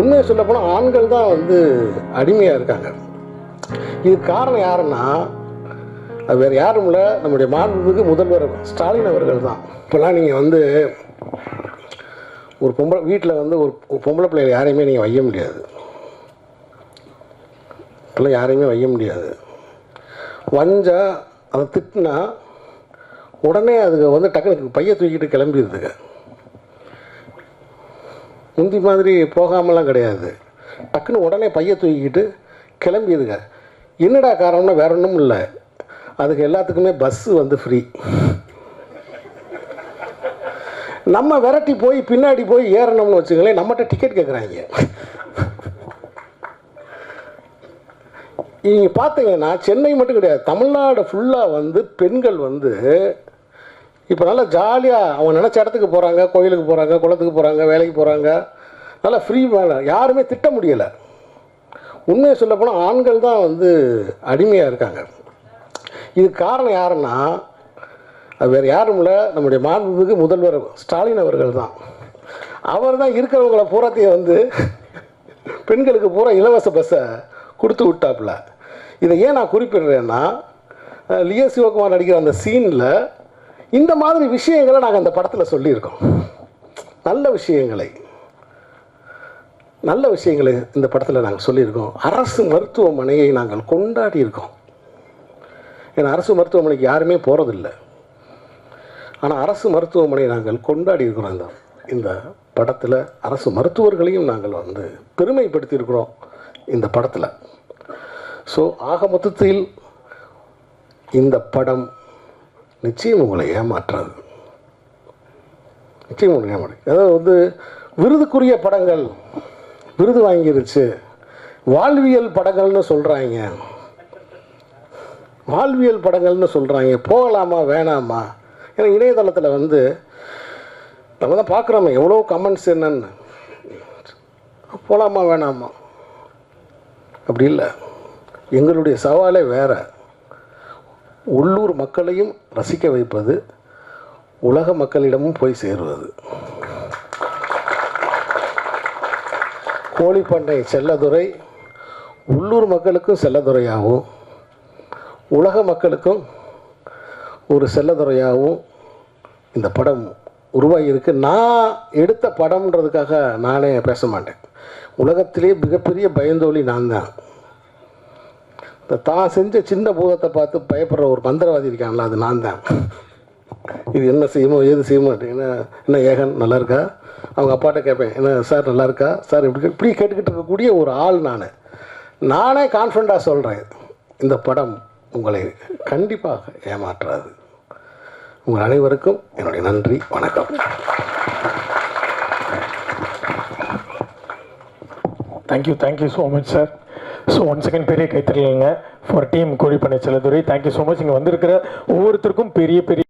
உண்மையை சொல்ல போனால் ஆண்கள் தான் வந்து அடிமையாக இருக்காங்க. இது காரணம் யாருன்னா அது வேறு யாரும் இல்லை. நம்முடைய மாண்புமிகு முதல்வர் ஸ்டாலின் அவர்கள் தான். இப்போல்லாம் நீங்கள் வந்து ஒரு பொம்பளை வீட்டில் வந்து ஒரு பொம்பளை பிள்ளைகள் யாரையுமே நீங்கள் வைய முடியாது. இப்போல்லாம் யாரையுமே வைய முடியாது. வஞ்சா அதை திட்டினா உடனே அதுக்கு வந்து டக்குனு பைய தூக்கிட்டு கிளம்பிடுதுங்க. முந்தி மாதிரி போகாமலாம் கிடையாது. டக்குன்னு உடனே பைய தூக்கிக்கிட்டு கிளம்பிடுங்க. என்னடா காரணம்னா வேற ஒன்றும் இல்லை. அதுக்கு எல்லாத்துக்குமே பஸ்ஸு வந்து ஃப்ரீ நம்ம விரட்டி போய் பின்னாடி போய் ஏறணும்னு வச்சுங்களேன் நம்மகிட்ட டிக்கெட் கேட்குறாங்க நீங்கள் பார்த்தீங்கன்னா சென்னை மட்டும் கிடையாது தமிழ்நாடு ஃபுல்லாக வந்து பெண்கள் வந்து இப்போ நல்லா ஜாலியாக அவங்க நினச்ச இடத்துக்கு போகிறாங்க கோயிலுக்கு போகிறாங்க குளத்துக்கு போகிறாங்க வேலைக்கு போகிறாங்க நல்லா ஃப்ரீ வேலை யாருமே திட்ட முடியலை. உண்மையை சொல்ல போனால் ஆண்கள் தான் வந்து அடிமையாக இருக்காங்க. இது காரணம் யாருன்னா அது வேறு யாரும் இல்லை. நம்முடைய மாண்புமிகு முதல்வர் ஸ்டாலின் அவர்கள் தான். அவர் தான் இருக்கிறவங்கள பூராத்தையும் வந்து பெண்களுக்கு பூரா இலவச பஸ்ஸை கொடுத்து விட்டாப்புல. இதை ஏன் நான் குறிப்பிடுறேன்னா அஹ், லியோ சிவகுமார் நடிக்கிற அந்த சீனில் இந்த மாதிரி விஷயங்களை நாங்கள் அந்த படத்தில் சொல்லியிருக்கோம். நல்ல விஷயங்களை. நல்ல விஷயங்களை இந்த படத்தில் நாங்கள் சொல்லியிருக்கோம். அரசு மருத்துவமனையை நாங்கள் கொண்டாடி இருக்கோம் ஏன்னா அரசு மருத்துவமனைக்கு யாருமே போகிறதில்ல ஆனால் அரசு மருத்துவமனையை நாங்கள் கொண்டாடி இருக்கிறோம் இந்த இந்த படத்தில் அரசு மருத்துவர்களையும் நாங்கள் வந்து பெருமைப்படுத்தியிருக்கிறோம் இந்த படத்தில். ஸோ ஆக மொத்தத்தில் இந்த படம் நிச்சயம் உங்களை ஏமாற்றாது. நிச்சயம் உங்களை ஏமாற்று அதாவது வந்து விருதுக்குரிய படங்கள். விருது வாங்கிருச்சு. வாழ்வியல் படங்கள்னு சொல்கிறாங்க வாழ்வியல் படங்கள்னு சொல்கிறாங்க போகலாமா வேணாமா? ஏன்னா இணையதளத்தில் வந்து நம்ம தான் பார்க்குறோமே எவ்வளோ கமெண்ட்ஸ் என்னன்னு. போகலாமா வேணாமா? அப்படி இல்லை. எங்களுடைய சவாலே வேற. உள்ளூர் மக்களையும் ரசிக்க வைப்பது உலக மக்களிடமும் போய் சேருவது. கோழிப்பண்ணை செல்லதுரை உள்ளூர் மக்களுக்கும் செல்லதுரையாகவும் உலக மக்களுக்கும் ஒரு செல்லதுறையாகவும் இந்த படம் உருவாகியிருக்கு. நான் எடுத்த படம்ன்றதுக்காக நானே பேச மாட்டேன். உலகத்திலே மிகப்பெரிய பயந்தோலி நான் தான். இந்த தான் செஞ்ச சின்ன பூதத்தை பார்த்து பயப்படுற ஒரு மந்திரவாதி இருக்காங்களா அது நான் தான். இது என்ன செய்யுமோ ஏது செய்யுமோ என்ன என்ன ஏகன் நல்லா இருக்கா? அவங்க அப்பாட்ட கேட்பேன் என்ன சார் நல்லா இருக்கா? சார் இப்படி இப்படி கேட்டுக்கிட்டு இருக்கக்கூடிய ஒரு ஆள் நான். நானே கான்ஃபிடண்ட்டாக சொல்கிறேன் இந்த படம் உங்களை கண்டிப்பாக ஏமாற்றாது. உங்கள் அனைவருக்கும் என்னுடைய நன்றி வணக்கம். Thank you thank you so much sir so one second பெரிய கைத்தறலுங்க ஃபார் டீம் கோழிப்பண்ணை செலதுரை தேங்க்யூ ஸோ மச் இங்கே வந்திருக்கிற ஒவ்வொருத்தருக்கும் பெரிய பெரிய